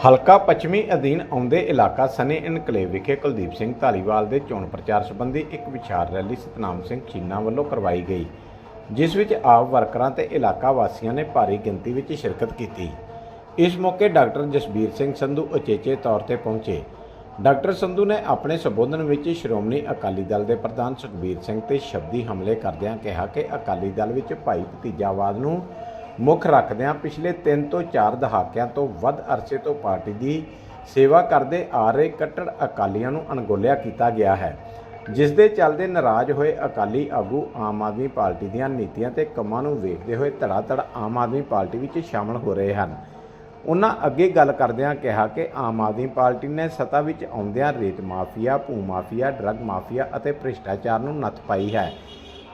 ਹਲਕਾ ਪੱਛਮੀ ਅਧੀਨ ਆਉਂਦੇ ਇਲਾਕਾ ਸਨੇ ਇਨਕਲੇਵ ਵਿਖੇ ਕੁਲਦੀਪ ਸਿੰਘ ਧਾਲੀਵਾਲ ਦੇ ਚੋਣ ਪ੍ਰਚਾਰ ਸੰਬੰਧੀ ਇੱਕ ਵਿਚਾਰ ਰੈਲੀ ਸਤਨਾਮ ਸਿੰਘ ਚੀਨਾ ਵੱਲੋਂ ਕਰਵਾਈ ਗਈ, ਜਿਸ ਵਿੱਚ ਆਪ ਵਰਕਰਾਂ ਤੇ ਇਲਾਕਾ ਵਾਸੀਆਂ ਨੇ ਭਾਰੀ ਗਿਣਤੀ ਵਿੱਚ ਸ਼ਿਰਕਤ ਕੀਤੀ। ਇਸ ਮੌਕੇ ਡਾਕਟਰ ਜਸਬੀਰ ਸਿੰਘ ਸੰਧੂ ਉਚੇਚੇ ਤੌਰ ਤੇ ਪਹੁੰਚੇ। ਡਾਕਟਰ ਸੰਧੂ ਨੇ ਆਪਣੇ ਸੰਬੋਧਨ ਵਿੱਚ ਸ਼੍ਰੋਮਣੀ ਅਕਾਲੀ ਦਲ ਦੇ ਪ੍ਰਧਾਨ ਸੁਖਬੀਰ ਸਿੰਘ ਤੇ ਸ਼ਬਦੀ ਹਮਲੇ ਕਰਦਿਆਂ ਕਿਹਾ ਕਿ ਅਕਾਲੀ ਦਲ ਵਿੱਚ ਭਾਈ ਭਤੀਜਾਵਾਦ ਨੂੰ ਮੁੱਖ ਰੱਖਦਿਆਂ ਪਿਛਲੇ 3 ਤੋਂ 4 ਦਹਾਕਿਆਂ ਤੋਂ ਵੱਧ ਅਰਸੇ ਤੋਂ ਪਾਰਟੀ ਦੀ ਸੇਵਾ ਕਰਦੇ ਆ ਰਹੇ ਕੱਟੜ ਅਕਾਲੀਆਂ ਨੂੰ ਅਣਗੋਲਿਆ ਕੀਤਾ ਗਿਆ ਹੈ, ਜਿਸ ਦੇ ਚੱਲਦੇ ਨਾਰਾਜ਼ ਹੋਏ ਅਕਾਲੀ ਆਗੂ ਆਮ ਆਦਮੀ ਪਾਰਟੀ ਦੀਆਂ ਨੀਤੀਆਂ ਤੇ ਕੰਮਾਂ ਨੂੰ ਵੇਖਦੇ ਹੋਏ ਧੜਾ-ਧੜ ਆਮ ਆਦਮੀ ਪਾਰਟੀ ਵਿੱਚ ਸ਼ਾਮਲ ਹੋ ਰਹੇ ਹਨ। ਉਹਨਾਂ ਅੱਗੇ ਗੱਲ ਕਰਦਿਆਂ ਕਿਹਾ ਕਿ ਆਮ ਆਦਮੀ ਪਾਰਟੀ ਨੇ ਸੱਤਾ ਵਿੱਚ ਆਉਂਦਿਆਂ ਰੇਤ ਮਾਫੀਆ, ਭੂ ਮਾਫੀਆ, ਡਰੱਗ ਮਾਫੀਆ ਅਤੇ ਭ੍ਰਿਸ਼ਟਾਚਾਰ ਨੂੰ ਨੱਥ ਪਾਈ ਹੈ।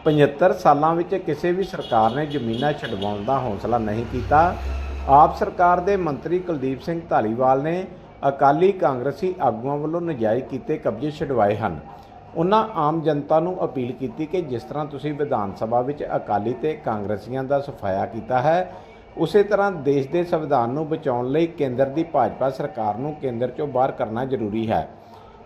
75 ਸਾਲਾਂ ਵਿੱਚ ਕਿਸੇ ਵੀ ਸਰਕਾਰ ਨੇ ਜ਼ਮੀਨਾਂ ਛਡਵਾਉਣ ਦਾ ਹੌਸਲਾ ਨਹੀਂ ਕੀਤਾ। ਆਪ ਸਰਕਾਰ ਦੇ ਮੰਤਰੀ ਕੁਲਦੀਪ ਸਿੰਘ ਧਾਲੀਵਾਲ ਨੇ ਅਕਾਲੀ ਕਾਂਗਰਸੀ ਆਗੂਆਂ ਵੱਲੋਂ ਨਜਾਇਜ਼ ਕੀਤੇ ਕਬਜ਼ੇ ਛਡਵਾਏ ਹਨ। ਉਹਨਾਂ ਆਮ ਜਨਤਾ ਨੂੰ ਅਪੀਲ ਕੀਤੀ ਕਿ ਜਿਸ ਤਰ੍ਹਾਂ ਤੁਸੀਂ ਵਿਧਾਨ ਸਭਾ ਵਿੱਚ ਅਕਾਲੀ ਤੇ ਕਾਂਗਰਸੀਆਂ ਦਾ ਸਫਾਇਆ ਕੀਤਾ ਹੈ, ਉਸੇ ਤਰ੍ਹਾਂ ਦੇਸ਼ ਦੇ ਸੰਵਿਧਾਨ ਨੂੰ ਬਚਾਉਣ ਲਈ ਕੇਂਦਰ ਦੀ ਭਾਜਪਾ ਸਰਕਾਰ ਨੂੰ ਕੇਂਦਰ ਚੋਂ ਬਾਹਰ ਕਰਨਾ ਜ਼ਰੂਰੀ ਹੈ।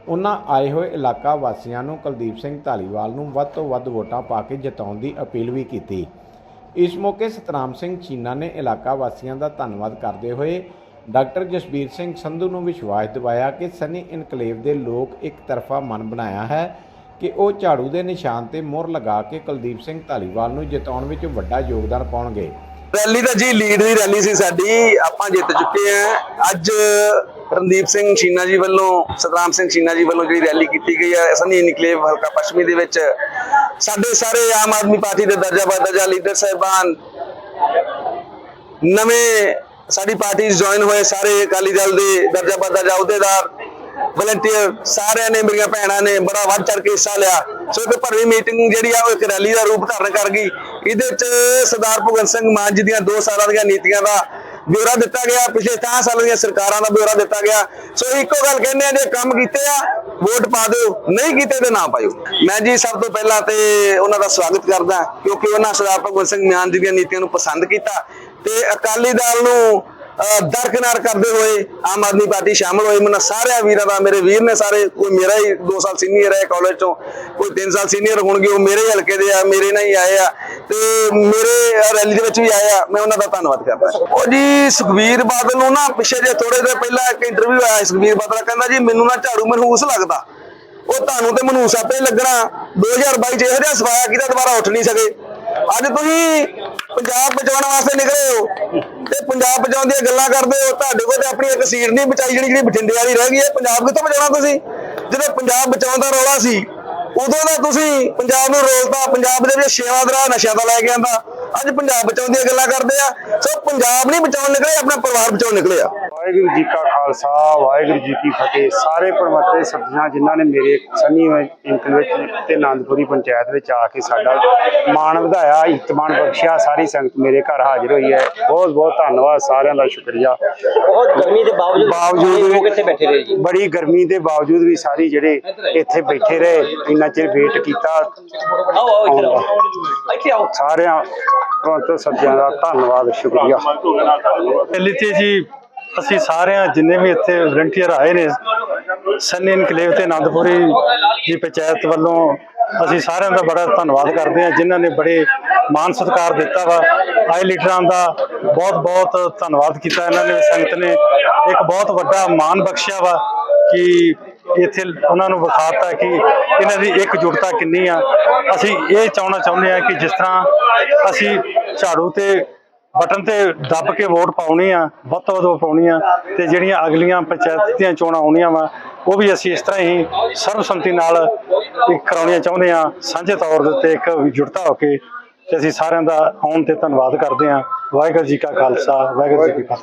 ਉਹਨਾਂ ਆਏ ਹੋਏ ਇਲਾਕਾ ਵਾਸੀਆਂ ਨੂੰ ਕੁਲਦੀਪ ਸਿੰਘ ਧਾਲੀਵਾਲ ਨੂੰ ਵੱਧ ਤੋਂ ਵੱਧ ਵੋਟਾਂ ਪਾ ਕੇ ਜਿਤਾਉਣ ਦੀ ਅਪੀਲ ਵੀ ਕੀਤੀ। ਇਸ ਮੌਕੇ ਸਤਨਾਮ ਸਿੰਘ ਚੀਨਾ ਨੇ ਇਲਾਕਾ ਵਾਸੀਆਂ ਦਾ ਧੰਨਵਾਦ ਕਰਦੇ ਹੋਏ ਡਾਕਟਰ ਜਸਬੀਰ ਸਿੰਘ ਸੰਧੂ ਨੂੰ ਵਿਸ਼ਵਾਸ ਦਿਵਾਇਆ ਕਿ ਸਨੀ ਇਨਕਲੇਵ ਦੇ ਲੋਕ ਇੱਕ ਤਰਫਾ ਮਨ ਬਣਾਇਆ ਹੈ ਕਿ ਉਹ ਝਾੜੂ ਦੇ ਨਿਸ਼ਾਨ ਤੇ ਮੋਹਰ ਲਗਾ ਕੇ ਕੁਲਦੀਪ ਸਿੰਘ ਧਾਲੀਵਾਲ ਨੂੰ ਜਿਤਾਉਣ ਵਿੱਚ ਵੱਡਾ ਯੋਗਦਾਨ ਪਾਉਣਗੇ। ਰੈਲੀ ਤਾਂ ਜੀ ਲੀਡ ਦੀ ਰੈਲੀ ਸੀ ਸਾਡੀ, ਆਪਾਂ ਜਿੱਤ ਚੁੱਕੇ ਆ ਅੱਜ ਰਣਦੀਪ ਸਿੰਘ ਸ਼ੀਨਾ ਜੀ ਵੱਲੋਂ ਸਤਰਾਮ ਸਿੰਘ ਸ਼ੀਨਾ ਜੀ ਵੱਲੋਂ ਜਿਹੜੀ ਰੈਲੀ ਕੀਤੀ ਗਈ ਹੈ ਸਨੀ ਇਨਕਲੇਵ ਹਲਕਾ ਪੱਛਮੀ ਦੇ ਵਿੱਚ। ਸਾਡੇ ਸਾਰੇ ਆਮ ਆਦਮੀ ਪਾਰਟੀ ਦੇ ਦਰਜਾ ਬਦਰਜਾ ਲੀਡਰ ਸਾਹਿਬਾਨ, ਨਵੇਂ ਸਾਡੀ ਪਾਰਟੀ ਜੁਆਇਨ ਹੋਏ ਸਾਰੇ ਅਕਾਲੀ ਦਲ ਦੇ ਦਰਜਾ ਜਾਂ ਅਹੁਦੇਦਾਰ ਵਲੰਟੀਅਰ ਸਾਰਿਆਂ ਨੇ, ਮੇਰੀਆਂ ਭੈਣਾਂ ਨੇ ਬੜਾ ਵੱਧ ਚੜ ਕੇ ਹਿੱਸਾ ਲਿਆ। ਸੋ ਇੱਕ ਭਰਵੀਂ ਮੀਟਿੰਗ ਜਿਹੜੀ ਆ, ਉਹ ਇੱਕ ਰੈਲੀ ਦਾ ਰੂਪ ਧਾਰਨ ਕਰ ਗਈ। ਇਹਦੇ ਵਿੱਚ ਸਰਦਾਰ ਭਗਵੰਤ ਸਿੰਘ ਮਾਨ ਜੀ ਦੀਆਂ 2 ਸਾਲਾਂ ਦੀਆਂ ਨੀਤੀਆਂ ਦਾ ਬਿਊਰਾ ਦਿੱਤਾ ਗਿਆ, ਪਿਛਲੇ 10 ਸਾਲਾਂ ਦੀਆਂ ਸਰਕਾਰਾਂ ਦਾ ਬਿਊਰਾ ਦਿੱਤਾ ਗਿਆ। ਸੋ ਇੱਕੋ ਗੱਲ ਕਹਿੰਦੇ ਆ, ਜੇ ਕੰਮ ਕੀਤੇ ਆ, ਵੋਟ ਪਾ ਦਿਓ, ਨਹੀਂ ਕੀਤੇ ਤੇ ਨਾ ਪਾਇਓ। ਮੈਂ ਜੀ ਸਭ ਤੋਂ ਪਹਿਲਾਂ ਤੇ ਉਹਨਾਂ ਦਾ ਸਵਾਗਤ ਕਰਦਾ, ਕਿਉਂਕਿ ਉਹਨਾਂ ਸਰਦਾਰ ਭਗਵੰਤ ਸਿੰਘ ਮਾਨ ਜੀ ਦੀਆਂ ਨੀਤੀਆਂ ਨੂੰ ਪਸੰਦ ਕੀਤਾ। ਤੇ ਅਕਾਲੀ ਦਲ ਨੂੰ ਦਰਕਨਾਰ ਕਰਦੇ ਹੋਏ ਆਮ ਆਦਮੀ ਪਾਰਟੀ ਸ਼ਾਮਲ ਹੋਈ। ਮੈਨੂੰ ਸਾਰਿਆਂ ਵੀਰਾਂ ਦਾ, ਮੇਰੇ ਵੀਰ ਨੇ ਸਾਰੇ, ਕੋਈ ਮੇਰਾ ਹੀ 2 ਸਾਲ ਸੀਨੀਅਰ ਹੈ ਕਾਲਜ ਤੋਂ ਕੋਈ 3 ਸਾਲ ਸੀਨੀਅਰ ਹੋਣਗੇ, ਉਹ ਮੇਰੇ ਹੀ ਹਲਕੇ ਦੇ ਆ, ਮੇਰੇ ਨਾਲ ਹੀ ਆਏ ਆ। ਤੇ ਮੇਰੇ ਰੈਲੀ ਦੇ ਵਿੱਚ ਵੀ ਆਏ ਆ। ਮੈਂ ਉਹਨਾਂ ਦਾ ਧੰਨਵਾਦ ਕਰਦਾ। ਉਹ ਜੀ ਸੁਖਵੀਰ ਬਾਦਲ ਨੂੰ ਨਾ ਪਿੱਛੇ ਜੇ ਥੋੜੇ ਦਿਨ ਪਹਿਲਾਂ ਇੱਕ ਇੰਟਰਵਿਊ ਆਇਆ ਸੀ ਸੁਖਵੀਰ ਬਾਦਲ, ਕਹਿੰਦਾ ਜੀ, ਮੈਨੂੰ ਨਾ ਝਾੜੂ ਮਨਹੂਸ ਲੱਗਦਾ। ਉਹ ਤੁਹਾਨੂੰ ਤੇ ਮਨਹੂਸ ਆਪੇ ਹੀ ਲੱਗਣਾ। 2022 ਚ ਇਹੋ ਜਿਹਾ ਸਫਾਇਆ ਕੀਤਾ ਦੁਬਾਰਾ ਉੱਠ ਨਹੀਂ ਸਕੇ। ਅੱਜ ਤੁਸੀਂ ਪੰਜਾਬ ਬਚਾਉਣ ਵਾਸਤੇ ਨਿਕਲੇ ਹੋ ਤੇ ਪੰਜਾਬ ਬਚਾਉਣ ਦੀਆਂ ਗੱਲਾਂ ਕਰਦੇ ਹੋ, ਤੁਹਾਡੇ ਕੋਲ ਤੇ ਆਪਣੀ ਇੱਕ ਸੀਟ ਨਹੀਂ ਬਚਾਈ ਜਿਹੜੀ ਜਿਹੜੀ ਬਠਿੰਡੇ ਵਾਲੀ ਰਹਿ ਗਈ ਹੈ। ਪੰਜਾਬ ਕਿੱਥੋਂ ਬਚਾਉਣਾ ਤੁਸੀਂ? ਜਦੋਂ ਪੰਜਾਬ ਬਚਾਉਣ ਦਾ ਰੌਲਾ ਸੀ, ਉਦੋਂ ਦਾ ਤੁਸੀਂ ਪੰਜਾਬ ਨੂੰ ਰੋਲਤਾ, ਪੰਜਾਬ ਦੇ ਵਿੱਚ ਛੇਵਾਂ ਦਰਾ, ਨਸ਼ਿਆਂ ਦਾ ਲੈ ਕੇ ਆਂਦਾ। ਅੱਜ ਪੰਜਾਬ ਬਚਾਉਣ ਦੀਆਂ ਗੱਲਾਂ ਕਰਦੇ ਆ। ਸੋ ਪੰਜਾਬ ਨਹੀਂ ਬਚਾਉਣ ਨਿਕਲੇ, ਆਪਣਾ ਪਰਿਵਾਰ ਬਚਾਉਣ ਨਿਕਲੇ ਆ। ਵਾਹਿਗੁਰੂ ਜੀ ਕਾ ਖਾਲਸਾ ਵਾਹਿਗੁਰੂ ਜੀ ਕੀ ਫਤਿਹ। ਸਾਰੇ ਪਰਮਤੇ ਸਬਜ਼ੀਆਂ ਜਿਨ੍ਹਾਂ ਨੇ ਮੇਰੇ ਸੰਨੀ ਇੰਕਲ ਵਿੱਚ ਤੇ ਆਨੰਦਪੁਰੀ ਪੰਚਾਇਤ ਵਿੱਚ ਆ ਕੇ ਸਾਡਾ ਮਾਣ ਵਧਾਇਆ ਇਤਮਾਨ ਬਖਸ਼ਿਆ ਸਾਰੀ ਸੰਗਤ ਮੇਰੇ ਘਰ ਹਾਜ਼ਰ ਹੋਈ ਹੈ। ਬਹੁਤ ਬਹੁਤ ਧੰਨਵਾਦ ਸਾਰਿਆਂ ਦਾ ਸ਼ੁਕਰੀਆ। ਬਹੁਤ ਗਰਮੀ ਦੇ ਬਾਵਜੂਦ ਬਾਵਜੂਦ ਲੋਕ ਇੱਥੇ ਬੈਠੇ ਰਹੇ ਜੀ। ਬੜੀ ਗਰਮੀ ਦੇ ਬਾਵਜੂਦ ਵੀ ਸਾਰੀ ਜਿਹੜੇ ਇੱਥੇ ਬੈਠੇ ਰਹੇ ਇੰਨਾ ਚਿਰ ਵੇਟ ਕੀਤਾ। ਆਓ ਆਓ ਇੱਥੇ ਆਓ। ਇੱਥੇ ਆਓ। ਸਾਰਿਆਂ ਪਰਮਤੇ ਸਬਜ਼ੀਆਂ ਦਾ ਧੰਨਵਾਦ ਸ਼ੁਕਰੀਆ। ਤੇ ਜੀ ਅਸੀਂ ਸਾਰਿਆਂ ਜਿੰਨੇ ਵੀ ਇੱਥੇ ਵਲੰਟੀਅਰ ਆਏ ਨੇ, ਸੰਨੀ ਇਨਕਲੇਵ ਤੇ ਆਨੰਦਪੁਰੀ ਦੀ ਪੰਚਾਇਤ ਵੱਲੋਂ ਅਸੀਂ ਸਾਰਿਆਂ ਦਾ ਬੜਾ ਧੰਨਵਾਦ ਕਰਦੇ ਹਾਂ, ਜਿਨ੍ਹਾਂ ਨੇ ਬੜੇ ਮਾਨ ਸਤਿਕਾਰ ਦਿੱਤਾ ਵਾ। ਆਏ ਲੀਡਰਾਂ ਦਾ ਬਹੁਤ ਬਹੁਤ ਧੰਨਵਾਦ ਕੀਤਾ ਇਹਨਾਂ ਨੇ, ਸੰਗਤ ਨੇ। ਇੱਕ ਬਹੁਤ ਵੱਡਾ ਮਾਣ ਬਖਸ਼ਿਆ ਵਾ ਕਿ ਇੱਥੇ ਉਹਨਾਂ ਨੂੰ ਵਿਖਾਤਾ ਕਿ ਇਹਨਾਂ ਦੀ ਇੱਕ ਇਕਜੁੱਟਤਾ ਕਿੰਨੀ ਆ। ਅਸੀਂ ਇਹ ਚਾਹਣਾ ਚਾਹੁੰਦੇ ਆ ਕਿ ਜਿਸ ਤਰ੍ਹਾਂ ਅਸੀਂ ਝਾੜੂ ਤੇ ਬਟਨ ਤੇ ਦੱਬ ਕੇ ਵੋਟ ਪਾਉਣੀ ਆ, ਵੱਧ ਤੋਂ ਵੱਧ ਪਾਉਣੀ ਆ ਤੇ ਜਿਹੜੀਆਂ ਅਗਲੀਆਂ ਪੰਚਾਇਤ ਦੀਆਂ ਚੋਣਾਂ ਆਉਣੀਆਂ ਵਾ, ਉਹ ਵੀ ਅਸੀਂ ਇਸ ਤਰ੍ਹਾਂ ਹੀ ਸਰਬਸੰਮਤੀ ਨਾਲ ਕਰਾਉਣੀਆਂ ਚਾਹੁੰਦੇ ਆ। ਸਾਂਝੇ ਤੌਰ ਦੇ ਉੱਤੇ ਇੱਕ ਜੁੜਤਾ ਹੋ ਕੇ ਤੇ ਅਸੀਂ ਸਾਰਿਆਂ ਦਾ ਆਉਣ ਤੇ ਧੰਨਵਾਦ ਕਰਦੇ ਆ। ਵਾਹਿਗੁਰੂ ਜੀ ਕਾ ਖਾਲਸਾ, ਵਾਹਿਗੁਰੂ ਜੀ ਕੀ ਫਤਿਹ।